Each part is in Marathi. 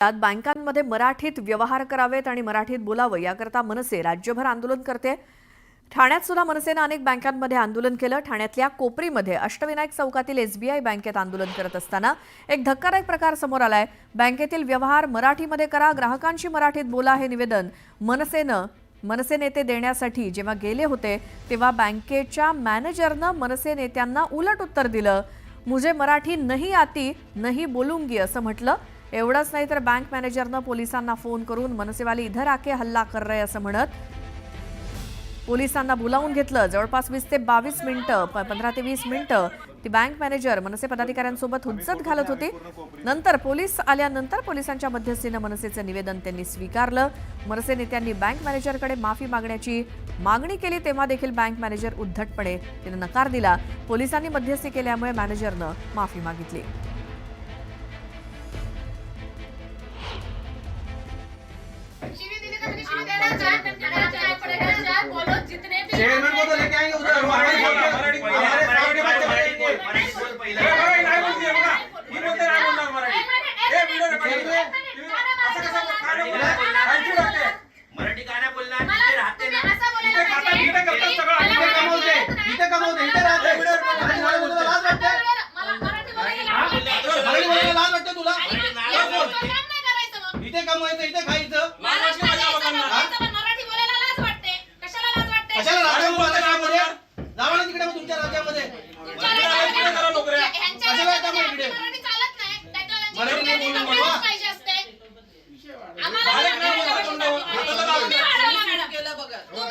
त्यात बँकांमध्ये मराठीत व्यवहार करावेत आणि मराठीत बोलावं याकरता मनसे राज्यभर आंदोलन करते. ठाण्यात सुद्धा मनसेनं अनेक बँकांमध्ये आंदोलन केलं. ठाण्यातल्या कोपरीमध्ये अष्टविनायक चौकातील एसबीआय बँकेत आंदोलन करत असताना एक धक्कादायक प्रकार समोर आलाय. बँकेतील व्यवहार मराठीमध्ये करा ग्राहकांशी मराठीत बोला हे निवेदन मनसेनं मनसे नेते देण्यासाठी जेव्हा गेले होते तेव्हा बँकेच्या मॅनेजरनं मनसे नेत्यांना उलट उत्तर दिलं. मुझे मराठी नाही आती नाही बोलूंगी असं म्हटलं. एवढंच नाही तर बँक मॅनेजरनं पोलिसांना फोन करून मनसेवाले इधर आके हल्ला कर रहे असं म्हणत पोलिसांना बोलावून घेतलं. जवळपास वीस ते बावीस मिनिटं पंधरा ते वीस मिनिटं ती बँक मॅनेजर मनसे पदाधिकाऱ्यांसोबत हुज्जत घालत होती. नंतर पोलीस आल्यानंतर पोलिसांच्या मध्यस्थीनं मनसेचं निवेदन त्यांनी स्वीकारलं. मनसे नेत्यांनी बँक मॅनेजरकडे माफी मागण्याची मागणी केली तेव्हा देखील बँक मॅनेजर उद्धटपणे तिने नकार दिला. पोलिसांनी मध्यस्थी केल्यामुळे मॅनेजरनं माफी मागितली. नाही बोलणार? काहीच लागते. मराठी काय नाही बोलणार मला तिथे राहते ना इथे खाता. इथे करतात सगळं. इथे मराठी कमवते. इथे कमवते. इथे राहते. मराठी लाज वाटते? मला मराठी बोलायला लाज. वाटते. मराठी तुला? इथे कमवायचं, इथे खायचं. महाराष्ट्रात माझ्या यायचं लोकांना. नव्हतं, पण मराठी बोलायला लाज वाटते. कशाला लाज वाटते? कशाला राहता बोलता राज्यामध्ये? जावा ना तिकडे मग तुमच्या राज्यामध्ये. तुमच्या तिकडे राज्यामध्ये तिकडे करा नोकऱ्या. ह्यांच्या कशाला येता राज्यामध्ये मग इकडे? आपली मराठी चालत नाही. त्यांच्या मराठी राज्यात बोलून इंग्रजी बोलवा. पाहिजे असते. आम्हाला डायरेक्ट नाही बोलता मराठी तोंडावर. पाहिजे. हाताला लावून तुम्ही द्या. वाढवा, मॅडम. तुम्ही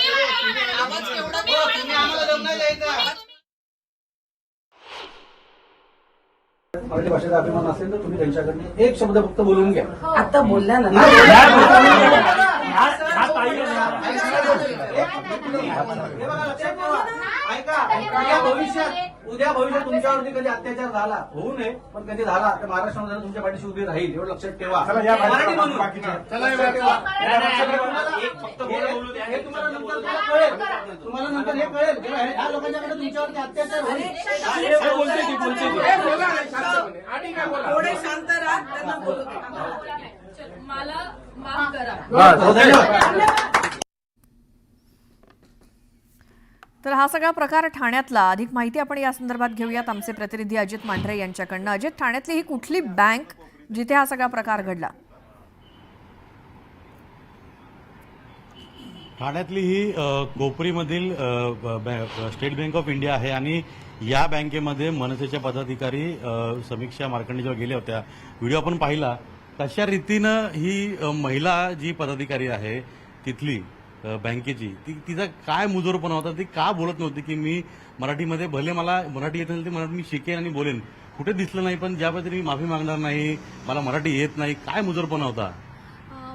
वाढवा, मॅडम. आवाज केवढा तुम्ही हो, वाढवा. तुम्ही आम्हाला दम नाही द्यायचा. मराठी भाषेचा अभिमान असेल तर तुम्ही त्यांच्याकडनं एक शब्द फक्त बोलून घ्या आता बोलला ना हे. ऐका उद्या भविष्यात उद्या भविष्यात तुमच्यावरती कधी अत्याचार झाला होऊ नये पण कधी झाला तर महाराष्ट्रामध्ये तुमच्या पाठीशी उभी राहील एवढं लक्षात ठेवा मराठी म्हणून फक्त. हे तुम्हाला नंतर कळेल? तुम्हाला नंतर हे कळेल. ह्या लोकांच्याकडे तुमच्यावरती अत्याचार होईल. हे शांत राहा त्यांना बोलू. मला माफ करा. तर हा सगळा प्रकार ठाण्यातला. अधिक माहिती आपण या संदर्भात घेऊयात. आमचे प्रतिनिधी अजित मांढरे यांच्याकडनं. अजित ठाण्यातली ही कुठली बँक जिथे हा सगळा प्रकार घडला? ठाण्यातली ही कोपरीमधील ब- स्टेट बँक ऑफ इंडिया आहे आणि या बँकेमध्ये मनसेच्या पदाधिकारी समीक्षा मार्कंडे जेव्हा गेल्या होत्या. व्हिडिओ आपण पाहिला. तशा रीतीनं ही महिला जी पदाधिकारी आहे तिथली बँकेची ती तिचा काय मुजोरपणा होता? ती का बोलत नव्हती की मी मराठीमध्ये भले मला मराठी येत नसेल ती मराठी मी शिकेन आणि बोलेन. कुठे दिसलं नाही पण ज्याबद्दल मी माफी मागणार नाही मला मराठी येत नाही काय मुजोरपणा होता?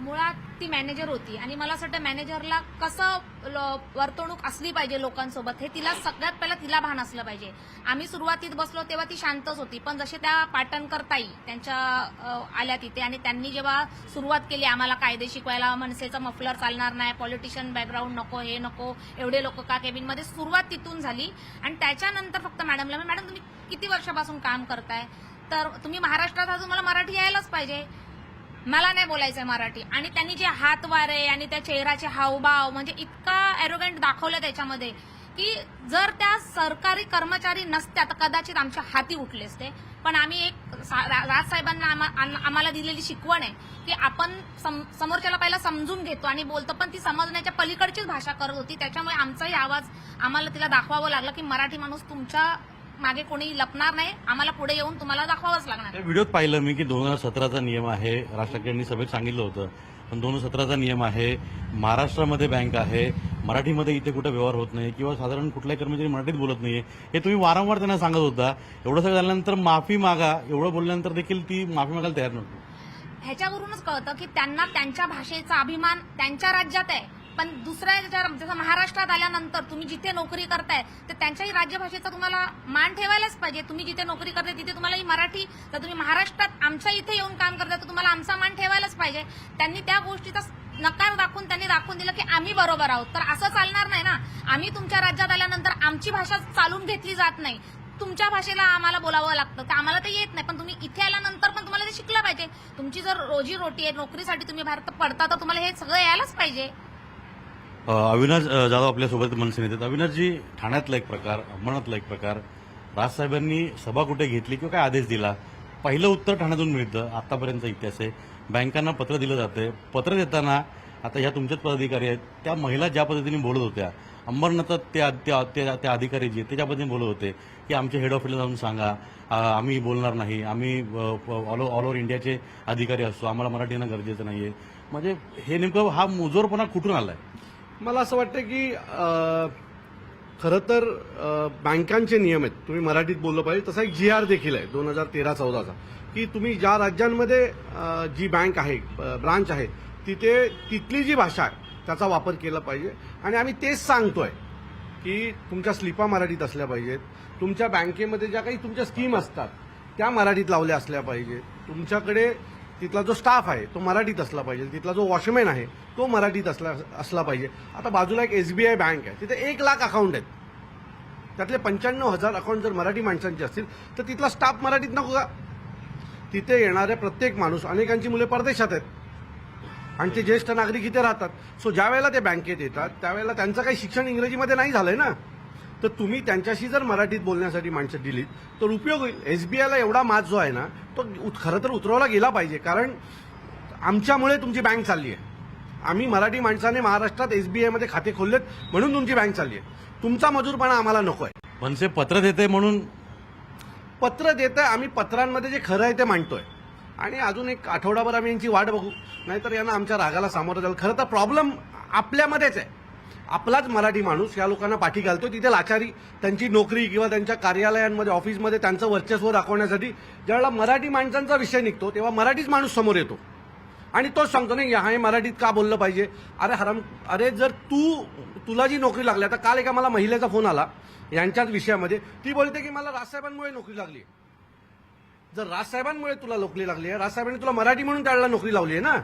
मुळात ती मॅनेजर होती. आणि मला असं वाटतं मॅनेजरला कसं ल- वर्तणूक असली पाहिजे लोकांसोबत हे तिला सगळ्यात पहिलं तिला भान असलं पाहिजे. आम्ही सुरुवातीत बसलो तेव्हा ती शांतच होती. पण जसे त्या पाटणकर ताई त्यांच्या आल्या तिथे आणि त्यांनी जेव्हा सुरुवात केली आम्हाला कायदे शिकवायला मनसेचं मफलर चालणार नाही पॉलिटिशियन बॅकग्राऊंड नको हे नको एवढे लोक का केबिनमध्ये सुरुवात तिथून झाली. आणि त्याच्यानंतर फक्त मॅडमला मॅडम तुम्ही किती वर्षापासून काम करताय? तर तुम्ही महाराष्ट्रात अजून मला मराठी यायलाच पाहिजे. मला नाही बोलायचं मराठी. आणि त्यांनी जे हात वारे आणि त्या चेहऱ्याचे हावभाव म्हणजे इतका एरोगंट दाखवलं त्याच्यामध्ये की जर त्या सरकारी कर्मचारी नसत्या तर कदाचित आमच्या हाती उठले असते. पण आम्ही एक सा- रा- राजसाहेबांना आम्हा- आम- आम्हाला दिलेली शिकवण आहे की आपण सम- समोरच्याला पहिला समजून घेतो आणि बोलतो पण ती समजण्याच्या पलीकडचीच भाषा करत होती. त्याच्यामुळे आमचाही आवाज आम्हाला तिला दाखवावं लागला की मराठी माणूस तुमच्या मागे कोणी लपणार नाही आम्हाला पुढे येऊन तुम्हाला दाखवावंच लागणार. त्या व्हिडिओत पाहिलं मी की दोन हजार सतराचा नियम आहे राज ठाकरे यांनी सभेत सांगितलं होतं. पण दोन हजार सतराचा नियम आहे महाराष्ट्रामध्ये बँक आहे मराठीमध्ये इथे कुठे व्यवहार होत नाही किंवा साधारण कुठलाही कर्मचारी मराठीत बोलत नाहीये. हे तुम्ही वारंवार त्यांना सांगत होता. एवढं सगळं झाल्यानंतर माफी मागा. एवढं बोलल्यानंतर देखील ती माफी मागायला तयार नव्हती. ह्याच्यावरूनच कळतं की त्यांना त्यांच्या भाषेचा अभिमान त्यांच्या राज्यात आहे. पण दुसऱ्या ज्या- जसं महाराष्ट्रात आल्यानंतर तुम्ही जिथे नोकरी करताय तर त्यांच्याही राज्यभाषेचा तुम्हाला मान ठेवायलाच पाहिजे. तुम्ही जिथे नोकरी करताय तिथे तुम्हाला ही मराठी तर तुम्ही महाराष्ट्रात आमच्या इथे येऊन काम करताय तर तुम्हाला आमचा मान ठेवायलाच पाहिजे. त्यांनी त्या गोष्टीचा नकार दाखवून त्यांनी दाखवून दिलं की आम्ही बरोबर आहोत. तर असं चालणार नाही ना. आम्ही तुमच्या राज्यात आल्यानंतर आमची भाषा चालून घेतली जात नाही. तुमच्या भाषेला आम्हाला बोलावं लागतं. तर आम्हाला ते येत नाही. पण तुम्ही इथे आल्यानंतर पण तुम्हाला ते शिकलं पाहिजे. तुमची जर रोजी रोटी आहे नोकरीसाठी तुम्ही बाहेर पडता तर तुम्हाला हे सगळं यायलाच पाहिजे. अविनाश जाधव आपल्यासोबत मनसेने येतात अविनाशजी ठाण्यातला एक प्रकार अंबरनाथला एक प्रकार. राजसाहेबांनी सभा कुठे घेतली किंवा काय आदेश दिला? पहिलं उत्तर ठाण्यातून मिळतं. आतापर्यंतचा इतिहास आहे. बँकांना पत्र दिलं जातं पत्र देताना आता ह्या तुमच्याच पदाधिकारी आहेत. त्या महिला ज्या पद्धतीने बोलत होत्या अंबरनाथात त्या त्या- त्या त्या अधिकारी जे त्याच्या पद्धतीने बोलत होते की आमच्या हेड ऑफिसला जाऊन सांगा आम्ही बोलणार नाही. आम्ही ऑल ऑल ओव्हर इंडियाचे अधिकारी असतो. आम्हाला मराठी येणं गरजेचं नाहीये. म्हणजे हे नेमकं हा मुजोरपणा कुठून आला आहे मला असं वाटतं की खरं तर बँकांचे नियम आहेत. तुम्ही मराठीत बोललं पाहिजे. तसा एक जी आर देखील आहे दोन हजार तेरा चौदाचा. की तुम्ही ज्या राज्यांमध्ये जी बँक आहे ब्रांच आहे तिथे तिथली जी भाषा आहे त्याचा वापर केला पाहिजे. आणि आम्ही तेच सांगतोय की तुमच्या स्लिपा मराठीत असल्या पाहिजेत. तुमच्या बँकेमध्ये ज्या काही तुमच्या स्कीम असतात त्या मराठीत लावल्या असल्या पाहिजेत. तुमच्याकडे तिथला जो स्टाफ आहे तो मराठीत असला पाहिजे. तिथला जो वॉचमॅन आहे तो मराठीत असला असला पाहिजे. आता बाजूला एक एस बी आय बँक आहे. तिथे एक लाख अकाउंट आहेत. त्यातले पंच्याण्णव हजार अकाउंट जर मराठी माणसांचे असतील तर तिथला स्टाफ मराठीत नको का? तिथे येणारे प्रत्येक माणूस अनेकांची मुले परदेशात आहेत. आणि ते ज्येष्ठ नागरिक इथे राहतात. सो ज्या वेळेला ते बँकेत येतात त्यावेळेला त्यांचं काही शिक्षण इंग्रजीमध्ये नाही झालंय ना? तर तुम्ही त्यांच्याशी जर मराठीत बोलण्यासाठी माणसं दिलीत तर उपयोग होईल एसबीआयला एवढा माज जो आहे ना तो खरं तर उतरवला गेला पाहिजे. कारण आमच्यामुळे तुमची बँक चालली आहे. आम्ही मराठी माणसाने महाराष्ट्रात एसबीआयमध्ये खाते खोललेत म्हणून तुमची बँक चालली आहे. तुमचा मजूरपणा आम्हाला नको आहे. मनसे पत्र देते म्हणून? पत्र देतं आम्ही पत्रांमध्ये जे खरं आहे ते मांडतोय. आणि अजून एक आठवडाभर आम्ही यांची वाट बघू. नाहीतर यांना आमच्या रागाला सामोरं जाईल खरं तर प्रॉब्लेम आपल्यामध्येच आहे. आपलाच मराठी माणूस या लोकांना पाठी घालतो तिथे लाचारी त्यांची नोकरी किंवा त्यांच्या कार्यालयांमध्ये ऑफिसमध्ये त्यांचं वर्चस्व दाखवण्यासाठी ज्यावेळेला मराठी माणसांचा विषय निघतो तेव्हा मराठीच माणूस समोर येतो. आणि तोच सांगतो नाही हा हे मराठीत का बोललं पाहिजे? अरे हराम अरे जर तू तुला जी नोकरी लागली आता काल एका मला महिलेचा फोन आला यांच्याच विषयामध्ये. ती बोलते की मला राजसाहेबांमुळे नोकरी लागली जर राजसाहेबांमुळे तुला नोकरी लागली आहे राजसाहेबांनी तुला मराठी म्हणून त्यावेळेला नोकरी लावली आहे ना?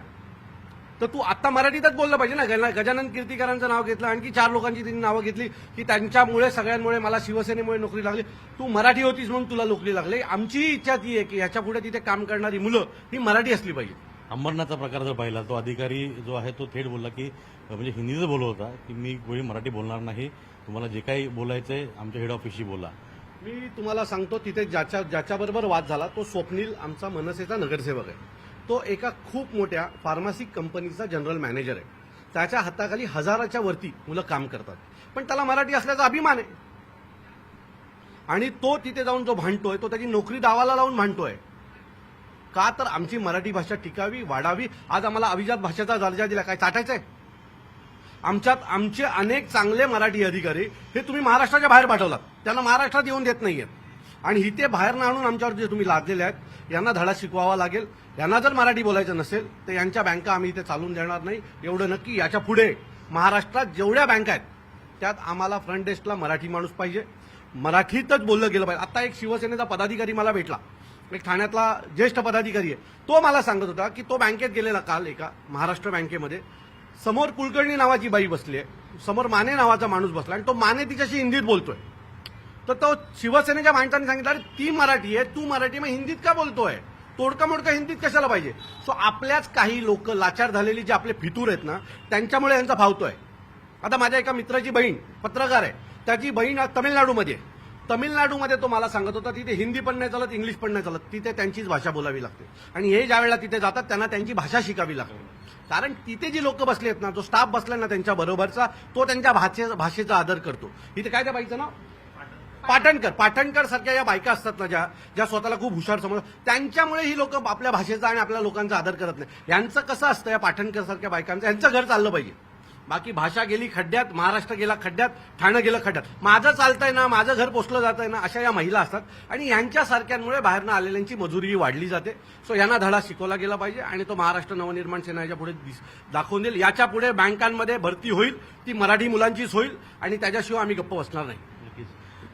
तर तू आता मराठीतच बोललं पाहिजे ना. गजा- गजानन कीर्तीकरांचं नाव घेतलं आणखी चार लोकांची त्यांनी नावं घेतली की त्यांच्यामुळे सगळ्यांमुळे मला शिवसेनेमुळे नोकरी लागली. तू मराठी होतीस म्हणून तुला नोकरी लागली. आमची इच्छा ती आहे की ह्याच्या पुढे तिथे काम करणारी मुलं ही मराठी असली पाहिजे. अंबरनाथचा प्रकार जर पाहिला तो अधिकारी जो आहे तो थेट बोलला की म्हणजे हिंदीतच बोलत होता की मी कोणी मराठी बोलणार नाही. तुम्हाला जे काही बोलायचंय आमच्या हेड ऑफिसशी बोला. मी तुम्हाला सांगतो तिथे ज्याच्या ज्याच्याबरोबर वाद झाला तो स्वप्नील आमचा मनसेचा नगरसेवक आहे. तो एका खूप मोठ्या फार्मसी कंपनीचा जनरल मॅनेजर आहे. त्याच्या हाताखाली हजाराच्या वरती मुलं काम करतात. पण त्याला मराठी असल्याचा अभिमान आहे. आणि तो तिथे जाऊन जो भांडतोय तो त्याची नोकरी दावाला लावून भांडतोय. का तर आमची मराठी भाषा टिकावी वाढावी आज आम्हाला अभिजात भाषेचा दर्जा दिला. काय चाटायचंय? आमच्यात आमचे अनेक चांगले मराठी अधिकारी हे तुम्ही महाराष्ट्राच्या बाहेर पाठवलात. त्यांना महाराष्ट्रात येऊन देत नाहीयेत. आणि इथे बाहेर आणून आमच्यावर जे तुम्ही लादलेले आहेत यांना धडा शिकवावा लागेल. यांना जर मराठी बोलायचं नसेल तर यांच्या बँका आम्ही इथे चालून देणार नाही. एवढं नक्की याच्यापुढे महाराष्ट्रात जेवढ्या बँका आहेत त्यात आम्हाला फ्रंट डेस्कला मराठी माणूस पाहिजे. मराठीतच बोललं गेलं पाहिजे. आता एक शिवसेनेचा पदाधिकारी मला भेटला. एक ठाण्यातला ज्येष्ठ पदाधिकारी आहे. तो मला सांगत होता की तो बँकेत गेलेला काल एका महाराष्ट्र बँकेमध्ये. समोर कुलकर्णी नावाची बाई बसली आहे. समोर माने नावाचा माणूस बसला आणि तो माने तिच्याशी हिंदीत बोलतोय. तर तो शिवसेनेच्या माणसाने सांगितलं अरे ती मराठी आहे तू मराठी मग हिंदीत का बोलतोय? तोडका मोडका हिंदीत कशाला पाहिजे? सो आपल्याच काही लोक लाचार झालेली जे आपले फितूर आहेत ना त्यांच्यामुळे यांचा भावतोय आता माझ्या एका मित्राची बहीण पत्रकार आहे. त्याची बहीण तमिळनाडूमध्ये आहे. तमिळनाडूमध्ये तो मला सांगत होता तिथे हिंदी पण नाही चालत इंग्लिश पण नाही चालत तिथे त्यांचीच भाषा बोलावी लागते. आणि हे ज्या वेळेला तिथे जातात त्यांना त्यांची भाषा शिकावी लागते. कारण तिथे जी लोक बसले आहेत ना जो स्टाफ बसलाय ना त्यांच्या बरोबरचा तो त्यांच्या भाषे भाषेचा आदर करतो. इथे काय त्या बाईचं ना पाटणकर पाटणकर सारख्या या बायका असतात ना ज्या ज्या स्वतःला खूप हुशार समज त्यांच्यामुळे ही लोक आपल्या भाषेचा आणि आपल्या लोकांचा आदर करत नाही. यांचं कसं असतं या पाटणकर सारख्या बायकांचं? यांचं घर चाललं पाहिजे. बाकी भाषा गेली खड्ड्यात महाराष्ट्र गेला खड्ड्यात ठाणं गेलं खड्ड्यात. माझं चालतंय ना माझं घर पोचलं आहे ना अशा या महिला असतात. आणि यांच्यासारख्यांमुळे बाहेरनं आलेल्यांची मजुरी वाढली जाते. सो यांना धडा शिकवला गेला पाहिजे आणि तो महाराष्ट्र नवनिर्माण सेना याच्यापुढे दाखवून देईल. याच्यापुढे बँकांमध्ये भरती होईल. ती मराठी मुलांचीच होईल. आणि त्याच्याशिवाय आम्ही गप्प बसणार नाही.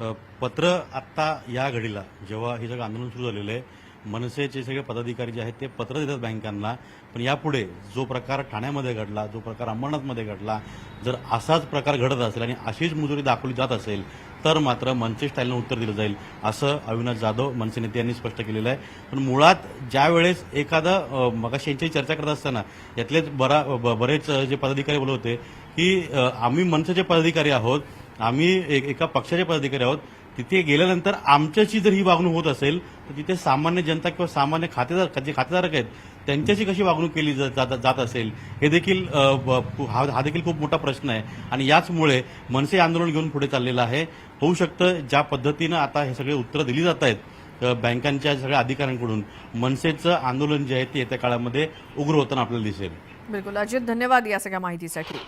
पत्र आत्ता या घडीला जेव्हा हे सगळं आंदोलन सुरू झालेलं आहे मनसेचे सगळे पदाधिकारी जे आहेत ते पत्र देतात बँकांना पण यापुढे जो प्रकार ठाण्यामध्ये घडला जो प्रकार अंबरनाथमध्ये घडला जर असाच प्रकार घडत असेल आणि अशीच मुजुरी दाखवली जात असेल तर मात्र मनसे स्टाईलनं उत्तर दिलं जाईल असं अविनाश जाधव मनसे नेते यांनी स्पष्ट केलेलं आहे. पण मुळात ज्यावेळेस एखादं मगाशी यांची चर्चा करत असताना यातलेच बरा ब- बरेच जे पदाधिकारी बोलवते की आम्ही मनसेचे पदाधिकारी आहोत आम्ही एक- एका पक्षाचे पदाधिकारी आहोत. तिथे गेल्यानंतर आमच्याशी जर ही वागणूक होत असेल तर तिथे सामान्य जनता किंवा सामान्य खातेदार जे खातेधारक आहेत त्यांच्याशी कशी वागणूक केली जात जात असेल? हे देखील हा हा देखील खूप मोठा प्रश्न आहे. आणि याचमुळे मनसे आंदोलन घेऊन पुढे चाललेलं आहे. होऊ शकतं ज्या पद्धतीनं आता हे सगळे उत्तरं दिली जात आहेत बँकांच्या सगळ्या अधिकाऱ्यांकडून मनसेचं आंदोलन जे आहे ते येत्या काळामध्ये उग्र होताना आपल्याला दिसेल. बिलकुल. अजित धन्यवाद या सगळ्या माहितीसाठी.